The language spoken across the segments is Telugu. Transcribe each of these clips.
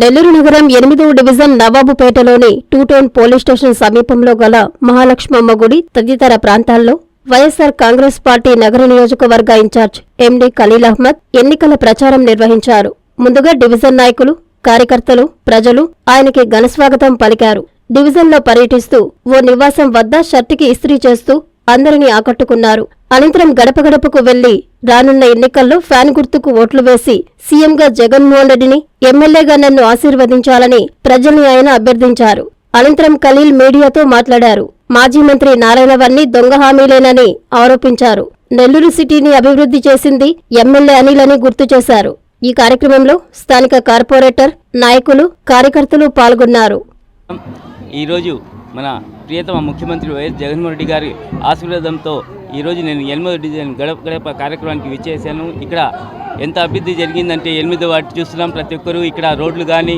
నెల్లూరు నగరం ఎనిమిదవ డివిజన్ నవాబుపేటలోని టూటౌన్ పోలీస్ స్టేషన్ సమీపంలో గల మహాలక్ష్మమ్మ గుడి తదితర ప్రాంతాల్లో వైఎస్సార్ కాంగ్రెస్ పార్టీ నగర నియోజకవర్గ ఇన్ఛార్జ్ ఎండి ఖలీల్ అహ్మద్ ఎన్నికల ప్రచారం నిర్వహించారు. ముందుగా డివిజన్ నాయకులు కార్యకర్తలు ప్రజలు ఆయనకి ఘనస్వాగతం పలికారు. డివిజన్లో పర్యటిస్తూ ఓ నివాసం వద్ద షర్టుకి ఇస్త్రీ చేస్తూ అందరినీ ఆకట్టుకున్నారు. అనంతరం గడప గడపకు వెళ్ళి రానున్న ఎన్నికల్లో ఫ్యాన్ గుర్తుకు ఓట్లు వేసి సీఎంగా జగన్మోహన్ రెడ్డిని ఎమ్మెల్యేగా నన్ను ఆశీర్వదించాలని ప్రజల్ని ఆయన అభ్యర్థించారు. అనంతరం ఖలీల్ మీడియాతో మాట్లాడారు. మాజీ మంత్రి నారాయణవన్ని దొంగ హామీలేనని ఆరోపించారు. నెల్లూరు సిటీని అభివృద్ధి చేసింది ఎమ్మెల్యే అనిలని గుర్తు చేశారు. ఈ కార్యక్రమంలో స్థానిక కార్పొరేటర్ నాయకులు కార్యకర్తలు పాల్గొన్నారు. ఈరోజు మన ప్రియతమ ముఖ్యమంత్రి వైఎస్ జగన్మోహన్ రెడ్డి గారి ఆశీర్వాదంతో ఈరోజు నేను ఎనిమిదో డిజైన్ గడప గడప కార్యక్రమానికి విచ్చేసాను ఇక్కడ ఎంత అభివృద్ధి జరిగిందంటే ఎనిమిదో వాటి చూస్తున్నాం ప్రతి ఒక్కరూ. ఇక్కడ రోడ్లు కానీ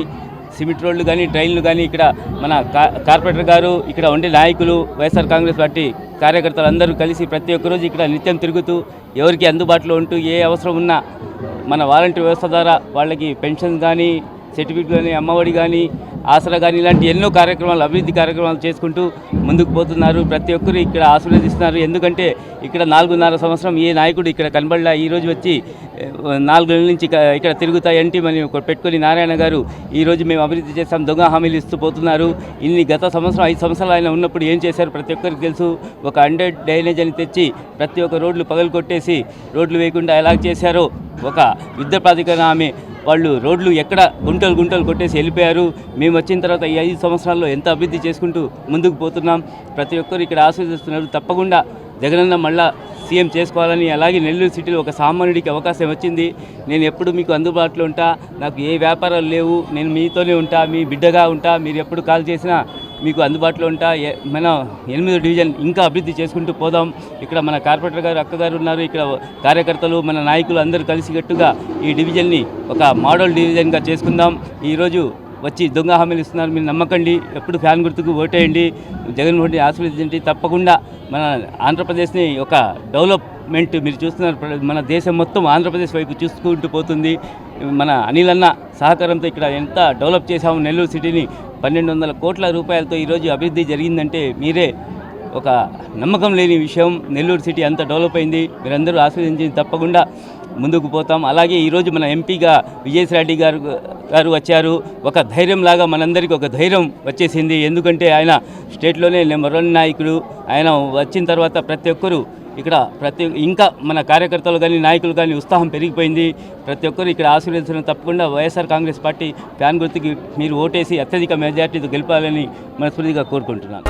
సిమెంట్ రోడ్లు కానీ ట్రైన్లు కానీ ఇక్కడ మన కా- కార్పొరేటర్ గారు ఇక్కడ ఉండే నాయకులు వైఎస్ఆర్ కాంగ్రెస్ పార్టీ కార్యకర్తలు అందరూ కలిసి ప్రతి ఒక్కరోజు ఇక్కడ నిత్యం తిరుగుతూ ఎవరికి అందుబాటులో ఉంటూ ఏ అవసరం ఉన్నా మన వాలంటీర్ వ్యవస్థ ద్వారా వాళ్ళకి పెన్షన్ కానీ సర్టిఫికెట్ కానీ అమ్మఒడి కానీ ఆసరా కానీ ఇలాంటి ఎన్నో కార్యక్రమాలు అభివృద్ధి కార్యక్రమాలు చేసుకుంటూ ముందుకు పోతున్నారు. ప్రతి ఒక్కరు ఇక్కడ ఆశీర్వదిస్తున్నారు. ఎందుకంటే ఇక్కడ నాలుగున్నర సంవత్సరం ఏ నాయకుడు ఇక్కడ కనబడలా. ఈరోజు వచ్చి నాలుగు నెలల నుంచి ఇక్కడ తిరుగుతాయంటే మనం పెట్టుకొని నారాయణ గారు ఈ రోజు మేము అభివృద్ధి చేస్తాం దొంగ హామీలు ఇస్తూ పోతున్నారు. ఇన్ని గత సంవత్సరం ఐదు సంవత్సరాలు ఆయన ఉన్నప్పుడు ఏం చేశారు? ప్రతి ఒక్కరికి తెలుసు. ఒక హండ్రెడ్ డ్రైనేజ్ అని తెచ్చి ప్రతి ఒక్క రోడ్లు పగలు కొట్టేసి రోడ్లు వేయకుండా ఎలా చేశారో ఒక యుద్ధ ప్రాధికరణ ఆమె వాళ్ళు రోడ్లు ఎక్కడ గుంటలు గుంటలు కొట్టేసి వెళ్ళిపోయారు. మేము వచ్చిన తర్వాత ఈ ఐదు సంవత్సరాల్లో ఎంత అభివృద్ధి చేసుకుంటూ ముందుకు పోతున్నాం. ప్రతి ఒక్కరు ఇక్కడ ఆస్వాదిస్తున్నారు తప్పకుండా జగనన్న మళ్ళా సీఎం చేసుకోవాలని అలాగే నెల్లూరు సిటీలో ఒక సామాన్యుడికి అవకాశం వచ్చింది. నేను ఎప్పుడు మీకు అందుబాటులో ఉంటా. నాకు ఏ వ్యాపారాలు లేవు. నేను మీతోనే ఉంటా. మీ బిడ్డగా ఉంటా. మీరు ఎప్పుడు కాల్ చేసినా మీకు అందుబాటులో ఉంటా. మన ఎనిమిదో డివిజన్ ఇంకా అభివృద్ధి చేసుకుంటూ పోదాం. ఇక్కడ మన కార్పొరేటర్ గారు అక్కగారు ఉన్నారు. ఇక్కడ కార్యకర్తలు మన నాయకులు అందరూ కలిసికట్టుగా ఈ డివిజన్ని ఒక మోడల్ డివిజన్గా చేసుకుందాం. ఈరోజు వచ్చి దొంగ హామీలు ఇస్తున్నారు. మీరు నమ్మకండి. ఎప్పుడు ఫ్యాన్ గుర్తుకు ఓటేయండి జగన్మోహన్ రెడ్డి ఆశీర్వదించండి. తప్పకుండా మన ఆంధ్రప్రదేశ్ని ఒక డెవలప్మెంట్ మీరు చూస్తున్నారు. మన దేశం మొత్తం ఆంధ్రప్రదేశ్ వైపు చూసుకుంటూ పోతుంది. మన అనిల్ అన్న సహకారంతో ఇక్కడ ఎంత డెవలప్ చేశాము నెల్లూరు సిటీని పన్నెండు వందల కోట్ల రూపాయలతో ఈరోజు అభివృద్ధి జరిగిందంటే మీరే ఒక నమ్మకం లేని విషయం. నెల్లూరు సిటీ అంత డెవలప్ అయింది. మీరందరూ ఆస్వాదించి తప్పకుండా ముందుకు పోతాం. అలాగే ఈరోజు మన ఎంపీగా విజయసాయి గారు గారు వచ్చారు. ఒక ధైర్యం లాగా మనందరికీ ఒక ధైర్యం వచ్చేసింది. ఎందుకంటే ఆయన స్టేట్లోనే నెంబర్ వన్ నాయకుడు. ఆయన వచ్చిన తర్వాత ప్రతి ఒక్కరూ ఇక్కడ ప్రతి ఇంకా మన కార్యకర్తలు కానీ నాయకులు కానీ ఉత్సాహం పెరిగిపోయింది. ప్రతి ఒక్కరు ఇక్కడ ఆశీర్వదించడం తప్పకుండా వైఎస్ఆర్ కాంగ్రెస్ పార్టీ ఫ్యాన్ గుర్తుకి మీరు ఓటేసి అత్యధిక మెజార్టీతో గెలిపాలని మనస్ఫూర్తిగా కోరుకుంటున్నాను.